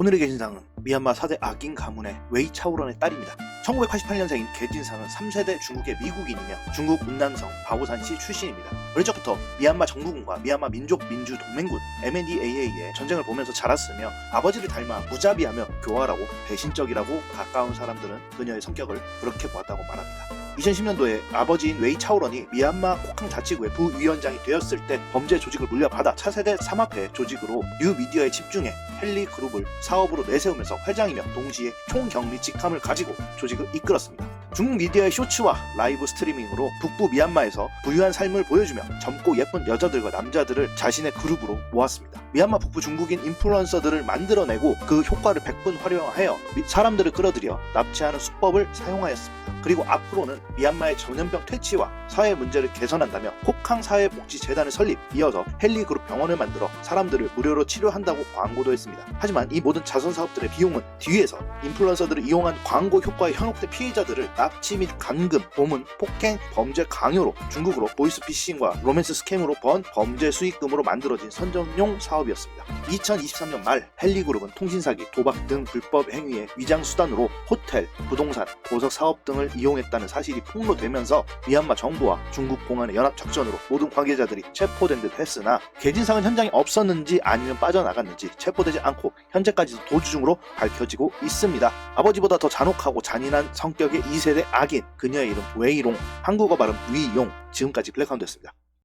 오늘의 개진상은 미얀마 4대 악인 가문의 웨이 차오런의 딸입니다. 1988년생인 개진상은 3세대 중국의 미국인이며 중국 운남성 바오산시 출신입니다. 어릴 적부터 미얀마 정부군과 미얀마 민족 민주 동맹군 MNDAA의 전쟁을 보면서 자랐으며 아버지를 닮아 무자비하며 교활하고 배신적이라고 가까운 사람들은 그녀의 성격을 그렇게 보았다고 말합니다. 2010년도에 아버지인 웨이 차오런이 미얀마 코캉 자치구의 부위원장이 되었을 때 범죄 조직을 물려받아 차세대 삼합회 조직으로 뉴미디어에 집중해 헨리 그룹을 사업으로 내세우면서 회장이며 동시에 총경리 직함을 가지고 조직을 이끌었습니다. 중국 미디어의 쇼츠와 라이브 스트리밍으로 북부 미얀마에서 부유한 삶을 보여주며 젊고 예쁜 여자들과 남자들을 자신의 그룹으로 모았습니다. 미얀마 북부 중국인 인플루언서들을 만들어내고 그 효과를 100분 활용하여 미- 사람들을 끌어들여 납치하는 수법을 사용하였습니다. 그리고 앞으로는 미얀마의 전염병 퇴치와 사회 문제를 개선한다며 코캉 사회복지재단을 설립, 이어서 헨리 그룹 병원을 만들어 사람들을 무료로 치료한다고 광고도 했습니다. 하지만 이 모든 자선 사업들의 비용은 뒤에서 인플루언서들을 이용한 광고 효과에 현혹된 피해자들을 납치 및 감금, 고문, 폭행, 범죄 강요로 중국으로 보이스피싱과 로맨스 스캠으로 번 범죄 수익금으로 만들어진 선전용 사업이었습니다. 2023년 말 헨리그룹은 통신사기, 도박 등 불법 행위의 위장 수단으로 호텔, 부동산, 보석 사업 등을 이용했다는 사실이 폭로되면서 미얀마 정부와 중국 공안의 연합 작전으로 모든 관계자들이 체포된 듯 했으나 개진상은 현장에 없었는지 아니면 빠져나갔는지 체포되지 않고 현재까지도 도주 중으로 밝혀지고 있습니다. 아버지보다 더 잔혹하고 잔인한 성격의 2세대 악인 그녀의 이름 웨이롱 한국어 발음 위용 지금까지 블랙하운드였습니다.